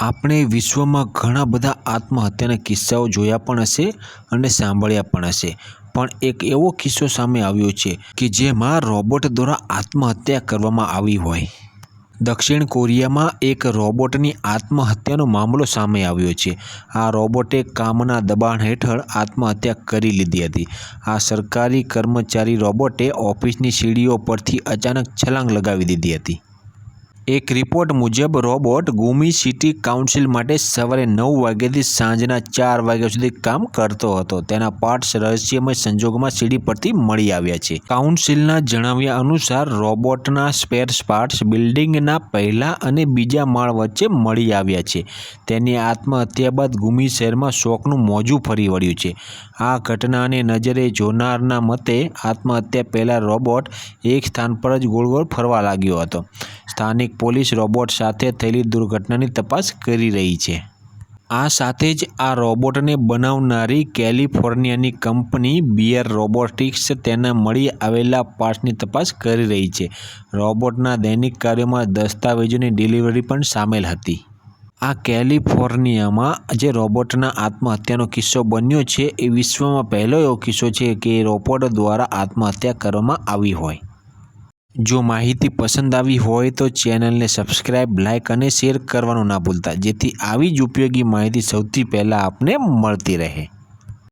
આપણે વિશ્વમાં ઘણા બધા આત્મહત્યાના કિસ્સાઓ જોયા પણ હશે અને સાંભળ્યા પણ હશે. પણ એક એવો કિસ્સો સામે આવ્યો છે કે જેમાં રોબોટ દ્વારા આત્મહત્યા કરવામાં આવી હોય. દક્ષિણ કોરિયામાં એક રોબોટની આત્મહત્યાનો મામલો સામે આવ્યો છે. આ રોબોટે કામના દબાણ હેઠળ આત્મહત્યા કરી લીધી હતી. આ સરકારી કર્મચારી રોબોટે ઓફિસની સીડીઓ પરથી અચાનક છલાંગ લગાવી દીધી હતી. એક રિપોર્ટ મુજબ, રોબોટ ગુમી સિટી કાઉન્સિલ માટે સવારે નવ વાગ્યાથી સાંજના ચાર વાગ્યા સુધી કામ કરતો હતો. તેના પાર્ટ્સ રહસ્યમય સંજોગોમાં સીડી પરથી મળી આવ્યા છે. કાઉન્સિલના જણાવ્યા અનુસાર, રોબોટના સ્પેર પાર્ટ્સ બિલ્ડિંગના પહેલા અને બીજા માળ વચ્ચે મળી આવ્યા છે. તેની આત્મહત્યા બાદ ગુમી શહેરમાં શોકનું મોજું ફરી વળ્યું છે. આ ઘટનાને નજરે જોનારના મતે, આત્મહત્યા પહેલાં રોબોટ એક સ્થાન પર જ ગોળ ગોળ ફરવા લાગ્યો હતો. સ્થાનિક પોલીસ રોબોટ સાથે થયેલી દુર્ઘટનાની તપાસ કરી રહી છે. આ સાથે જ આ રોબોટને બનાવનારી કેલિફોર્નિયાની કંપની બિયર રોબોટિક્સ તેના મળી આવેલા પાર્ટ્સની તપાસ કરી રહી છે. રોબોટના દૈનિક કાર્યોમાં દસ્તાવેજોની ડિલિવરી પણ સામેલ હતી. આ કેલિફોર્નિયામાં જે રોબોટના આત્મહત્યાનો કિસ્સો બન્યો છે, એ વિશ્વમાં પહેલો એવો કિસ્સો છે કે રોબોટ દ્વારા આત્મહત્યા કરવામાં આવી હોય. જો માહિતી પસંદ આવી હોય તો ચેનલને સબસ્ક્રાઈબ લાઇક અને શેર કરવાનું ના ભૂલતા, જેથી આવી જ ઉપયોગી માહિતી સૌથી પહેલાં આપને મળતી રહે.